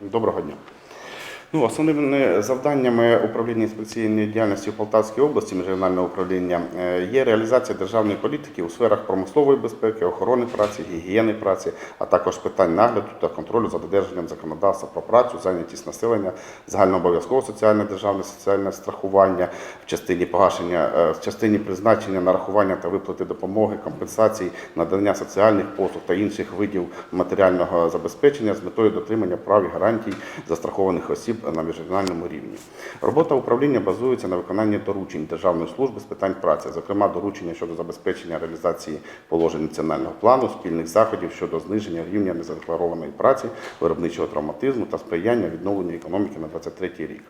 Доброго дня. Ну, основними завданнями управління інспекційної діяльності в Полтавській області міжрегіонального управління е, є реалізація державної політики у сферах промислової безпеки, охорони праці, гігієни праці, а також питань нагляду та контролю за додержанням законодавства про працю, зайнятість населення, загальнообов'язкове соціальне державне соціальне страхування в частині погашення, е, в частині призначення, нарахування та виплати допомоги, компенсацій, надання соціальних послуг та інших видів матеріального забезпечення з метою дотримання прав і гарантій застрахованих осіб на міжрегіональному рівні. Робота управління базується на виконанні доручень Державної служби з питань праці, зокрема доручення щодо забезпечення реалізації положень національного плану, спільних заходів щодо зниження рівня незадекларованої праці, виробничого травматизму та сприяння відновленню економіки на 2023 рік.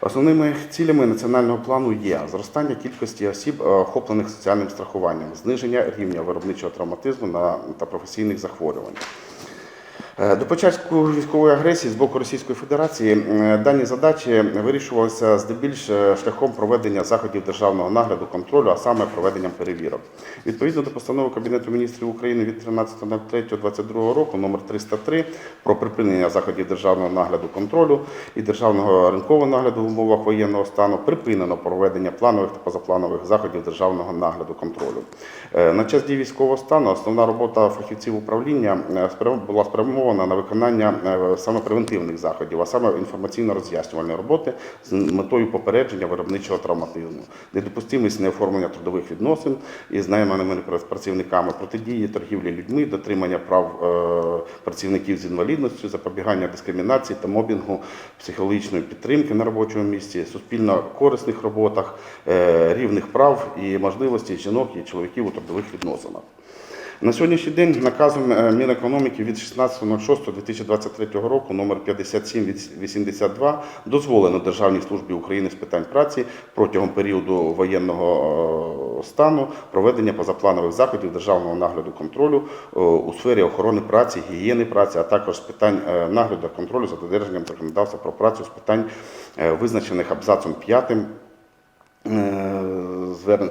Основними цілями національного плану є зростання кількості осіб, е, охоплених соціальним страхуванням, зниження рівня виробничого травматизму та професійних захворювань. Е, До початку військової агресії з боку Російської Федерації е, дані задачі вирішувалися здебільш е, шляхом проведення заходів державного нагляду контролю, а саме проведенням перевірок. Відповідно до постанови Кабінету міністрів України від 13.03.22 року номер 303 про припинення заходів державного нагляду контролю і державного ринкового нагляду в умовах воєнного стану припинено проведення планових та позапланових заходів державного нагляду контролю. Е, На час дії військового стану основна робота фахівців управління е, була спрямована на виконання е, саме превентивних заходів, а саме інформаційно-роз'яснювальної роботи з метою попередження виробничого травматизму, недопустимість неоформлення трудових відносин із найманими працівниками, протидії торгівлі людьми, дотримання прав працівників з інвалідністю, запобігання дискримінації та мобінгу, психологічної підтримки на робочому місці, суспільно корисних роботах, рівних прав і можливості жінок і чоловіків у трудових відносинах. На сьогоднішній день наказом е, Мінекономіки від 16.06.2023 року номер 5782 дозволено Державній службі України з питань праці протягом періоду воєнного е, стану проведення позапланових заходів державного нагляду контролю е, у сфері охорони праці, гігієни праці, а також з питань нагляду контролю за додержанням законодавства про працю з питань визначених абзацом 5 Е, звернення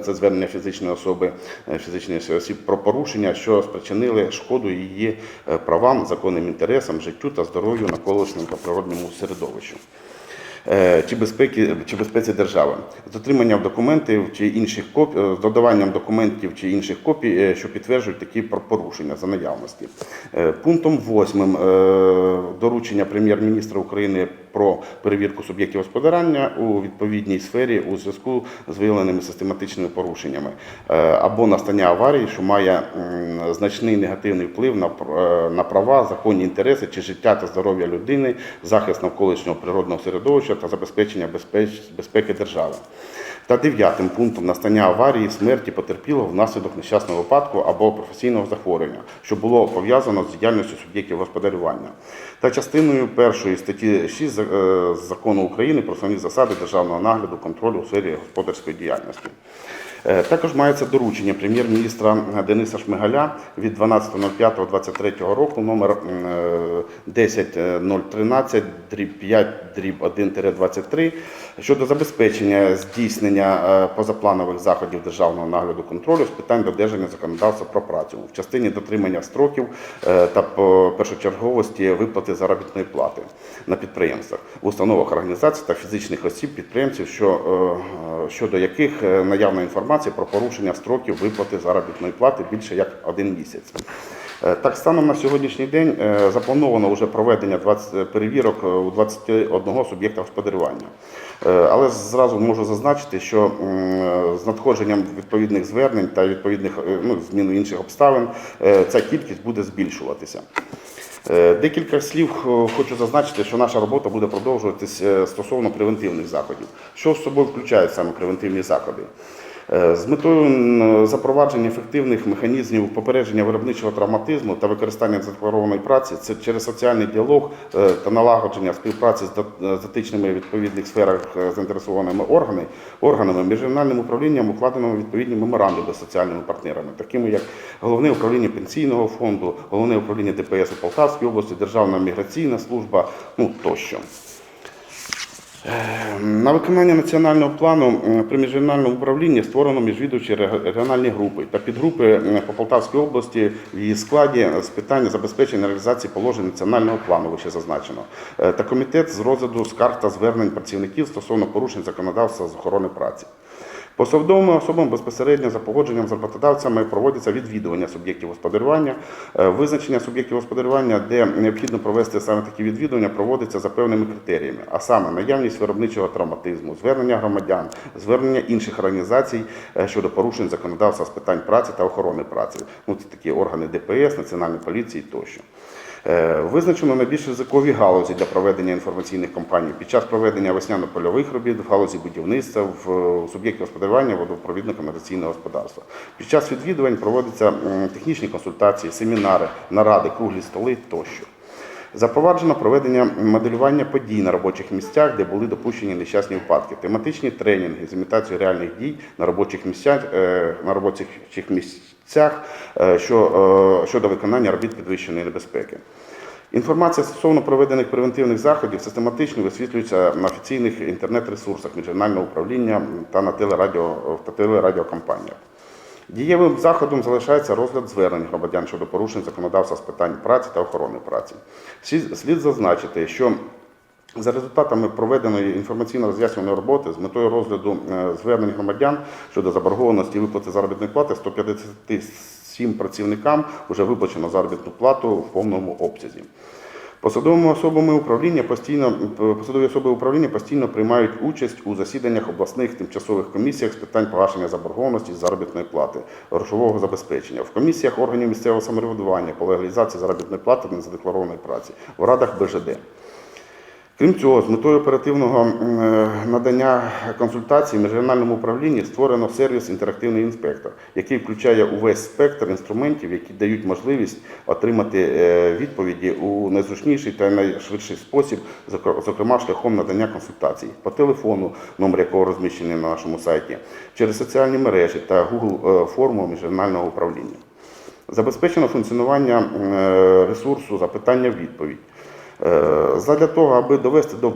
це звернення фізичної особи е, фізичної осіб про порушення, що спричинили шкоду її е, правам, законним інтересам, життю та здоров'ю навколишньому та природньому середовищу. Е, Чи безпеки чи безпеці держави з отриманням документів чи інших копій, з додаванням документів чи інших копій, що підтверджують такі порушення за наявності. Пунктом 8 доручення прем'єр-міністра України про перевірку суб'єктів господарання у відповідній сфері у зв'язку з виявленими систематичними порушеннями е, або настання аварії, що має значний негативний вплив на е, на права, законні інтереси чи життя та здоров'я людини, захист навколишнього природного середовища та забезпечення безпеч- безпеки держави. Та дев'ятим пунктом настання аварії, смерті потерпілого внаслідок нещасного випадку або професійного захворювання, що було пов'язано з діяльністю суб'єктів господарювання, та частиною першої статті 6 е, закону України про основні засади державного нагляду контролю у сфері господарської діяльності. Е, Також мається доручення прем'єр-міністра Дениса Шмигаля від 12.05.23 року номер е, 10013 дріб 5 дріб 1-23 щодо забезпечення здійснення е, позапланових заходів державного нагляду контролю з питань додержання законодавства про працю в частині дотримання строків е, та першочерговості виплати заробітної плати на підприємствах, в установах організацій та фізичних осіб підприємців, що, щодо яких наявна інформація про порушення строків виплати заробітної плати більше як один місяць. Е, Так, станом на сьогоднішній день е, заплановано вже проведення 20 перевірок е, у 21 суб'єкта господарювання. Але зразу можу зазначити, що з надходженням відповідних звернень та відповідних ну, зміну інших обставин ця кількість буде збільшуватися. Декілька слів хочу зазначити, що наша робота буде продовжуватись стосовно превентивних заходів. Що в собою включають саме превентивні заходи? Е, З метою запровадження ефективних механізмів попередження виробничого травматизму та використання задекларованої праці це через соціальний діалог е, та налагодження співпраці з дот- етичними відповідних сферах е, заінтересованими органи, органами міжрегіональним управлінням укладено відповідні меморандуми з соціальними партнерами, такими як головне управління пенсійного фонду, головне управління ДПС у Полтавській області, Державна міграційна служба, ну тощо. На виконання національного плану м, при міжрегіональному управлінні створено міжвідувачі регіональні групи та підгрупи по Полтавській області в її складі з питання забезпечення реалізації положень національного плану, вище зазначено, Е, та комітет з розгляду скарг та звернень працівників стосовно порушень законодавства з охорони праці. Посадовими особами безпосередньо за погодженням з роботодавцями проводяться відвідування суб'єктів господарювання. Е, Визначення суб'єктів господарювання, де необхідно провести саме такі відвідування, проводиться за певними критеріями, а саме наявність виробничого травматизму, звернення громадян, звернення інших організацій е, щодо порушень законодавства з питань праці та охорони праці. Ну це такі органи ДПС, Національної поліції тощо. Е, Визначено найбільш ризикові галузі для проведення інформаційних кампаній під час проведення весняно-польових робіт в галузі будівництва, в е, суб'єктів господарювання водопровідно-каналізаційного господарства. Під час відвідувань проводяться технічні консультації, семінари, наради, круглі столи тощо. Запроваджено проведення моделювання подій на робочих місцях, де були допущені нещасні випадки, тематичні тренінги з імітацією реальних дій на робочих місцях, е, на робочих місцях е, що, е, щодо виконання робіт підвищеної небезпеки. Інформація стосовно проведених превентивних заходів систематично висвітлюється на офіційних інтернет-ресурсах міжнародного управління та на телерадіо та телерадіокомпаніях. Дієвим заходом залишається розгляд звернень громадян щодо порушень законодавства з питань праці та охорони праці. Слід зазначити, що за результатами проведеної інформаційно-роз'яснювальної роботи з метою розгляду е, звернень громадян щодо заборгованості виплати заробітної плати 157 працівникам вже виплачено заробітну плату в повному обсязі. Посадовими особами управління постійно посадові особи управління постійно приймають участь у засіданнях обласних тимчасових комісіях з питань погашення заборгованості заробітної плати, грошового забезпечення, в комісіях органів місцевого самоврядування по легалізації заробітної плати незадекларованої праці, в радах БЖД. Крім цього, з метою оперативного е, надання консультацій міжрегіональному управлінні створено сервіс інтерактивний інспектор, який включає увесь спектр інструментів, які дають можливість отримати е, відповіді у найзручніший та найшвидший спосіб, зокрема шляхом надання консультацій по телефону, номер якого розміщений на нашому сайті, через соціальні мережі та Google е, форму міжрегіонального управління. Забезпечено функціонування ресурсу запитання-відповідь. Е, Задля того, аби довести до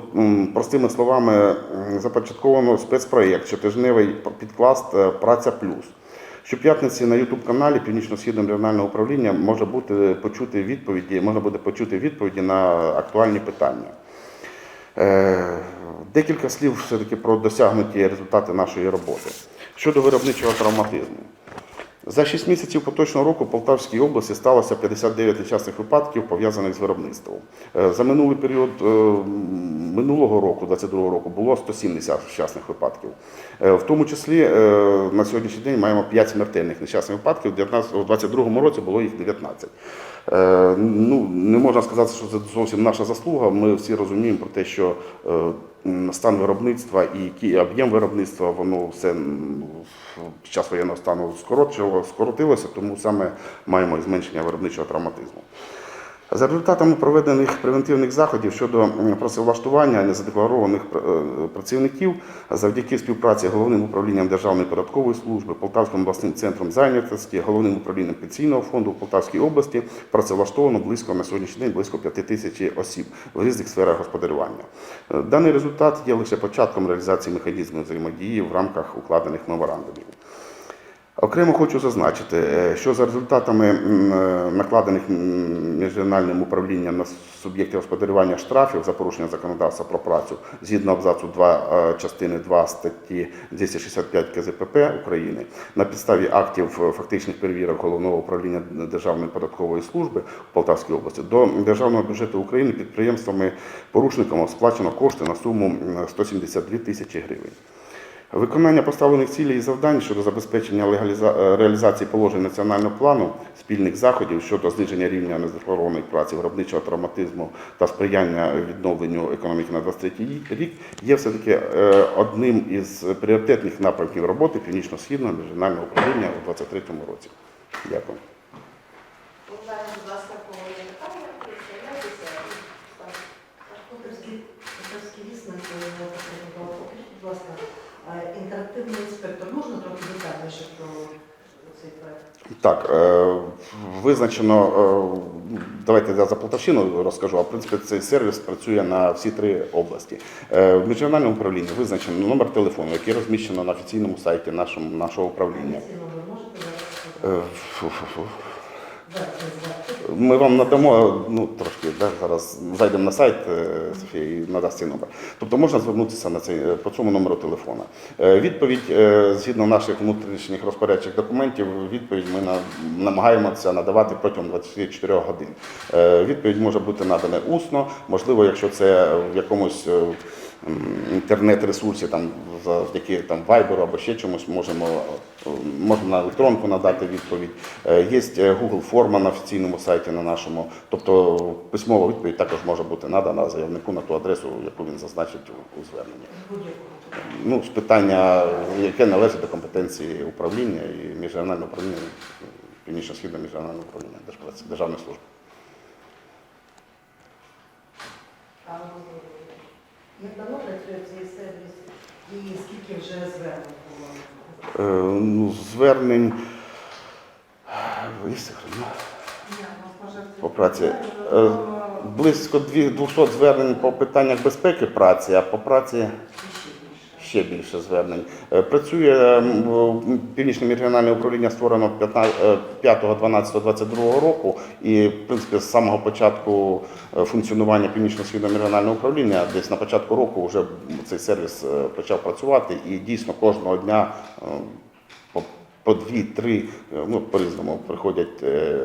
простими словами, започатковано спецпроєкт щотижневий підкласт е, Праця Плюс. Щоп'ятниці на youtube каналі Північно-Східного регіонального управління може бути почути відповіді, можна буде почути відповіді на актуальні питання. Е, Декілька слів все-таки про досягнуті результати нашої роботи. Щодо виробничого травматизму. За 6 місяців поточного року в Полтавській області сталося 59 нещасних випадків, пов'язаних з виробництвом. Е, За минулий період е, минулого року, 22 року, було 170 нещасних випадків. Е, В тому числі на сьогоднішній день маємо 5 смертельних нещасних випадків. У 19 У 22 році було їх 19. Е, Ну, не можна сказати, що це зовсім наша заслуга. Ми всі розуміємо про те, що стан виробництва і об'єм виробництва, воно все під час воєнного стану скоротилося, тому саме маємо і зменшення виробничого травматизму. За результатами проведених превентивних заходів щодо працевлаштування незадекларованих е, працівників завдяки співпраці головним управлінням Державної податкової служби, Полтавським обласним центром зайнятості, головним управлінням пенсійного фонду в Полтавській області працевлаштовано близько на сьогоднішній день близько 5 тисяч осіб в різних сферах господарювання. Е, Даний результат є лише початком реалізації механізмів взаємодії в рамках укладених меморандумів. Окремо хочу зазначити, е, що за результатами е, накладених міжрегіональним управлінням на суб'єктів господарювання штрафів за порушення законодавства про працю згідно абзацу 2 е, частини 2 статті 265 КЗПП України на підставі актів фактичних перевірок головного управління Державної податкової служби в Полтавській області до державного бюджету України підприємствами порушниками сплачено кошти на суму м, 172 тисячі гривень. Виконання поставлених цілей і завдань щодо забезпечення легаліза... е, реалізації положень національного плану спільних заходів щодо зниження рівня незафлорованої праці, виробничого травматизму та сприяння відновленню економіки на 23 рік є все-таки е, одним із пріоритетних напрямків роботи Північно-Східного міжнародного управління у 2023 році. Дякую. Будь ласка, а інтерактивний інспектор. Можна трохи детальніше про цей проект? Так, е, визначено е, давайте я за Полтавщину розкажу. А в принципі цей сервіс працює на всі три області. Е, В міжрегіональному управлінні визначено номер телефону, який розміщено на офіційному сайті нашому, нашого управління. Ці номер можете Е, зараз? Ми вам надамо ну трошки да, зараз зайдемо на сайт е, Софія і надасть цей номер. Тобто можна звернутися на цей е, по цьому номеру телефона. Е, Відповідь згідно наших внутрішніх розпорядчих документів. Відповідь ми на, намагаємося надавати протягом 24 годин. Відповідь може бути надана усно, можливо, якщо це в якомусь. Інтернет-ресурсі там завдяки там Viber або ще чомусь можемо е, можна на електронку надати відповідь. Е, Є е, Google форма на офіційному сайті на нашому. Тобто письмова відповідь також може бути надана заявнику на ту адресу, яку він зазначить у- зверненні. Ну, з питання, яке належить до компетенції управління і міжрегіонального управління, північно-східного міжрегіонального управління Державної служби. Як давно працює цей сервіс і скільки вже звернень було? Е, Ну, звернень. Є? По праці. Е, Близько 200 звернень по питаннях безпеки праці, а по праці ще більше звернень. Е, Працює м, в- північне міжрегіональне управління створено 5.12.22 року, і в принципі з самого початку е, функціонування північно-східного міжрегіонального управління, десь на початку року вже цей сервіс е, почав працювати, і дійсно кожного дня. По- По дві-три, е, ну по-різному приходять е,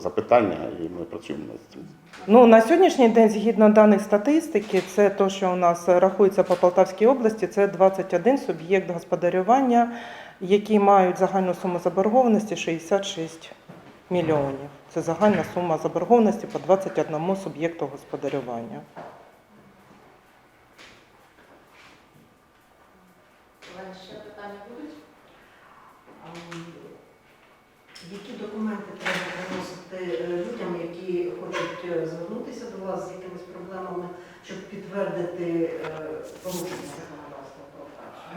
запитання, і ми працюємо над цим. Ну на сьогоднішній день, згідно даних статистики, це те, що у нас рахується по Полтавській області, це 21 суб'єкт господарювання, які мають загальну суму заборгованості 66 мільйонів. Це загальна сума заборгованості по 21 суб'єкту господарювання. У мене ще питання будуть? А, м, Які документи треба приносити е, людям, які хочуть е, звернутися до вас з якимись проблемами, щоб підтвердити е, порушення?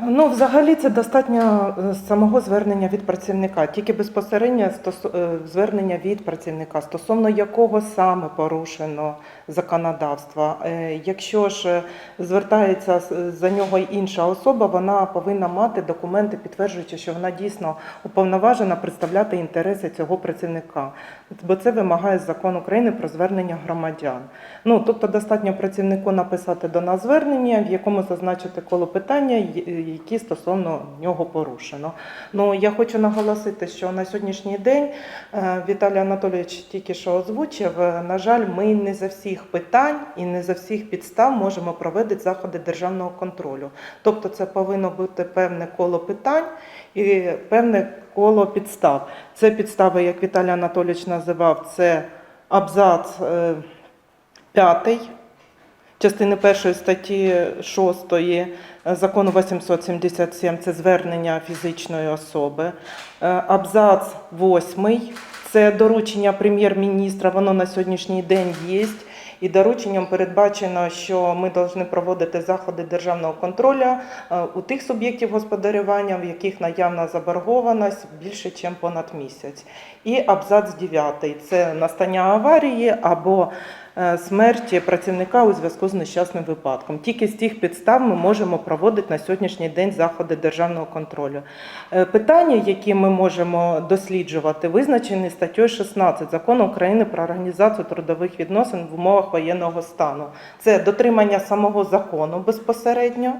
Ну, взагалі, це достатньо е, самого звернення від працівника, тільки безпосередньо е, звернення від працівника, стосовно якого саме порушено законодавство. Е, Якщо ж звертається за нього інша особа, вона повинна мати документи, підтверджуючи, що вона дійсно уповноважена представляти інтереси цього працівника, бо це вимагає закон України про звернення громадян. Ну тобто достатньо працівнику написати до нас звернення, в якому зазначити коло питання, які стосовно нього порушено. Ну я хочу наголосити, що на сьогоднішній день е, Віталій Анатолійович тільки що озвучив. е, На жаль, ми не за всіх питань і не за всіх підстав можемо проводити заходи державного контролю. Тобто, це повинно бути певне коло питань і певне коло підстав. Це підстави, як Віталій Анатолійович називав, це абзац. е, П'ятий частини першої статті 6 закону 877 це звернення фізичної особи. Е, Абзац 8 це доручення прем'єр-міністра, воно на сьогоднішній день є. І дорученням передбачено, що ми повинні проводити заходи державного контролю е, у тих суб'єктів господарювання, в яких наявна заборгованість більше, ніж понад місяць. І абзац 9 це настання аварії або е, смерті працівника у зв'язку з нещасним випадком. Тільки з тих підстав ми можемо проводити на сьогоднішній день заходи державного контролю. Е, Питання, які ми можемо досліджувати, визначені статтею 16 закону України про організацію трудових відносин в умовах воєнного стану. Це дотримання самого закону безпосередньо.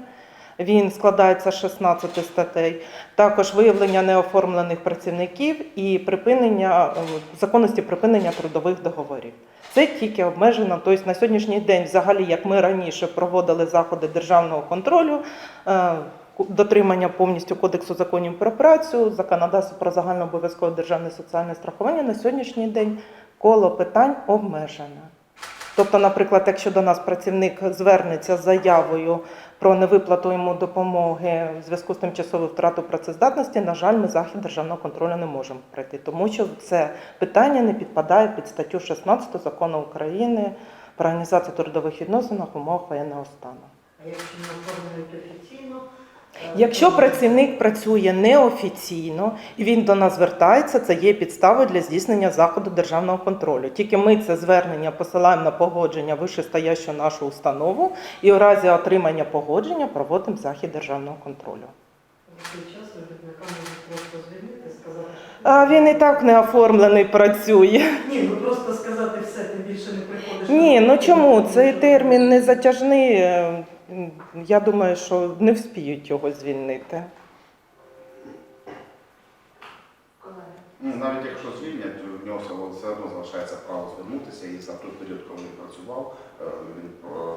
Він складається з 16 статей, також виявлення неоформлених працівників і припинення е, законності припинення трудових договорів. Це тільки обмежено. Тобто на сьогоднішній день, взагалі, як ми раніше проводили заходи державного контролю, е, дотримання повністю кодексу законів про працю, законодавство про загальнообов'язкове державне соціальне страхування, на сьогоднішній день коло питань обмежене. Тобто, наприклад, якщо до нас працівник звернеться з заявою про невиплату йому допомоги в зв'язку з тимчасовою втратою працездатності, на жаль, ми захід державного контролю не можемо пройти, тому що це питання не підпадає під статтю 16 закону України про організацію трудових відносин в умовах воєнного стану. А якщо не оформлюють офіційно, Якщо працівник працює неофіційно і він до нас звертається, це є підставою для здійснення заходу державного контролю. Тільки ми це звернення посилаємо на погодження вищестоящу нашу установу, і у разі отримання погодження проводимо захід державного контролю. А він і так не оформлений працює. ні, ну просто сказати все, ти більше не приходиш. Ні, ну чому? Цей термін не затяжний. Я думаю, що не вспіють його звільнити. Ну, навіть якщо звільнять, в нього все- одно залишається право звернутися, і за той період, коли він працював, е, він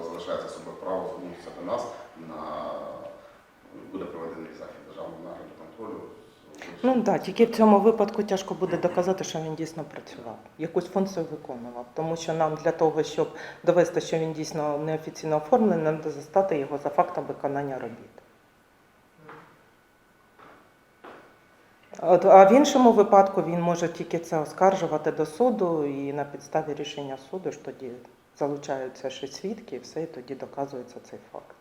залишається собі право звернутися до нас на буде проведений захід державного нагляду контролю. Ну так, да, тільки в цьому випадку тяжко буде доказати, що він дійсно працював, якусь функцію виконував. Тому що нам для того, щоб довести, що він дійсно неофіційно оформлений, нам треба застати його за фактом виконання робіт. От, а в іншому випадку він може тільки це оскаржувати до суду, і на підставі рішення суду ж тоді залучаються ще свідки, і все, і тоді доказується цей факт.